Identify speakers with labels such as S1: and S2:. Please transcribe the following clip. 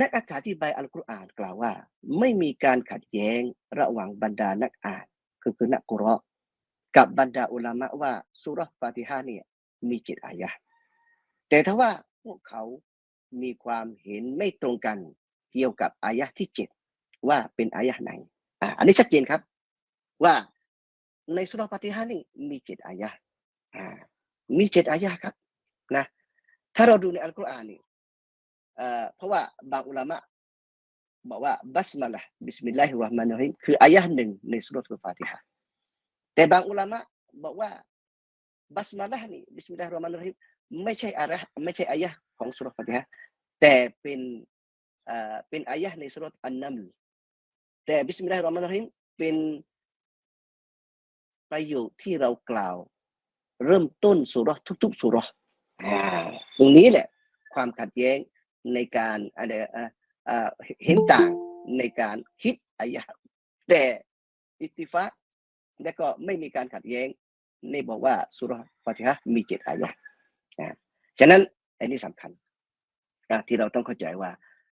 S1: นักอธิบายอัลกุรอานกล่าวว่า ไม่มีการขัดแย้งระหว่างบรรดานักอ่านคือคือนักกุรอกับบรรดาอุลามะว่าสุรฟาติฮะห์เนี่ยมีจ็ดอายะแต่ถ้าว่าพวกเขามีความเห็นไม่ตรงกันเกี่ยวกับอายะที่เจ็ดว่าเป็นอายะไหนอ่าอันนี้ชัดเจนครับ ว่าในสุรฟาติฮะห์นี่มีเจ็ดอายะอ่ามีเจ็ดอายะครับนะถ้าเราดูในอัลกุรอานนี่ เอ่อเพราะว่าบางอุลามะบอกว่าบัสมาละบิสมิลลาฮิรเราะห์มานิรเราะฮีมคืออายะห์หนึ่งในสุราะห์อัลฟาติฮะห์แต่บางอุลามะบอกว่าบัสมาละนี่บิสมิลลาฮิรเราะห์มานิรเราะฮีมไม่ใช่อายะห์ไม่ใช่อายะห์ของสุราะห์ฟาติฮะห์แต่เป็นเอ่อเป็นอายะห์ในสุราะห์อันนัมลแต่บิสมิลลาฮิรเราะห์มานิรเราะฮีมเป็นประโยคที่เรากล่าว เริ่มต้นสุราะห์ทุก ๆ สุราะห์อ่าตรงนี้แหละ ความขัดแย้ง ในการอะไรอ่าอ่าเห็นต่างในการคิดอายะห์แต่อิตติฟากและก็ไม่มีการขัดแย้งในบอกว่าสุราะห์ฟาติฮะห์มีเจ็ดอายะห์นะฉะนั้นอันนี้สำคัญนะที่เราต้องเข้าใจว่า